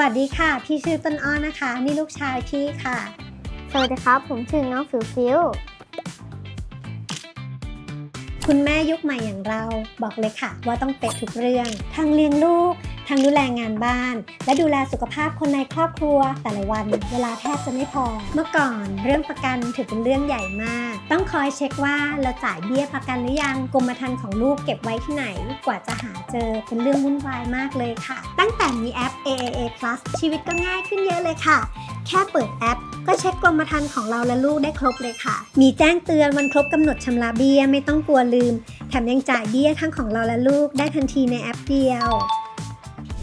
วัสดีค่ะ พี่ชื่อต้นอ้อนะคะ นี่ลูกชายพี่ค่ะ สวัสดีครับ ผมชื่อน้องฟิวฟิวคุณแม่ยุคใหม่อย่างเราบอกเลยค่ะ ว่าต้องเป๊ะทุกเรื่อง ทั้งเลี้ยงลูก ทั้งดูแลงานบ้าน และดูแลสุขภาพคนในครอบครัว แต่ละวันเวลาแทบจะไม่พอ เมื่อก่อนเรื่องประกันถือเป็นเรื่องใหญ่มาก ต้องคอยเช็คว่าเราจ่ายเบี้ยประกันหรือยังกรมธรรม์ของลูกเก็บไว้ที่ไหน กว่าจะหาเจอเป็นเรื่องวุ่นวายมากเลยค่ะ ตั้งแต่มีแอป AAA Plus ชีวิตก็ง่ายขึ้นเยอะเลยค่ะ แค่เปิดแอปก็เช็คกรมธรรม์ของเราและลูกได้ครบเลยค่ะ มีแจ้งเตือนวันครบกำหนดชำระเบี้ยไม่ต้องกลัวลืม แถมยังจ่ายเบี้ยทั้งของเราและลูกได้ทันทีในแอปเดียว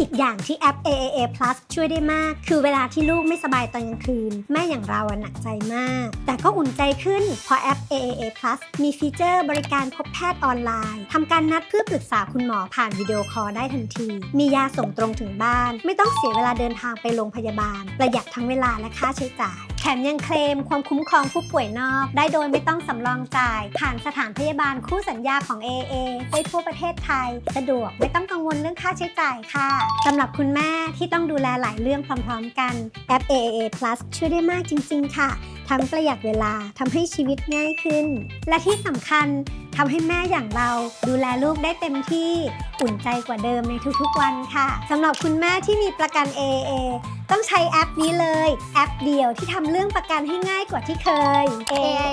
อีกอย่างที่แอป AAA Plus ช่วยได้มาก คือเวลาที่ลูกไม่สบายตอนกลางคืน แม่อย่างเราอะหนักใจมาก แต่ก็อุ่นใจขึ้นเพราะแอป AAA Plus มีฟีเจอร์บริการพบแพทย์ออนไลน์ทำการนัดเพื่อปรึกษาคุณหมอผ่านวิดีโอคอลได้ทันที มียาส่งตรงถึงบ้าน ไม่ต้องเสียเวลาเดินทางไปโรงพยาบาล ประหยัดทั้งเวลาและค่าใช้จ่าย แถมยังเคลมความคุ้มครองผู้ป่วยนอก ได้โดยไม่ต้องสำรองจ่าย ผ่านสถานพยาบาลคู่สัญญาของ AA ได้ทั่วประเทศไทย สะดวกไม่ต้องกังวลเรื่องค่าใช้จ่ายค่ะสำหรับคุณแม่ที่ต้องดูแลหลายเรื่องพร้อมๆ กันแอป AA Plus ช่วยได้มากจริง ๆ ค่ะทั้งประหยัดเวลาทำให้ชีวิตง่ายขึ้น และที่สำคัญทำให้แม่อย่างเราดูแลลูกได้เต็มที่อุ่นใจกว่าเดิมในทุกๆวันค่ะสำหรับคุณแม่ที่มีประกัน AA ต้องใช้แอปนี้เลย แอปเดียวที่ทำเรื่องประกันให้ง่ายกว่าที่เคย AIA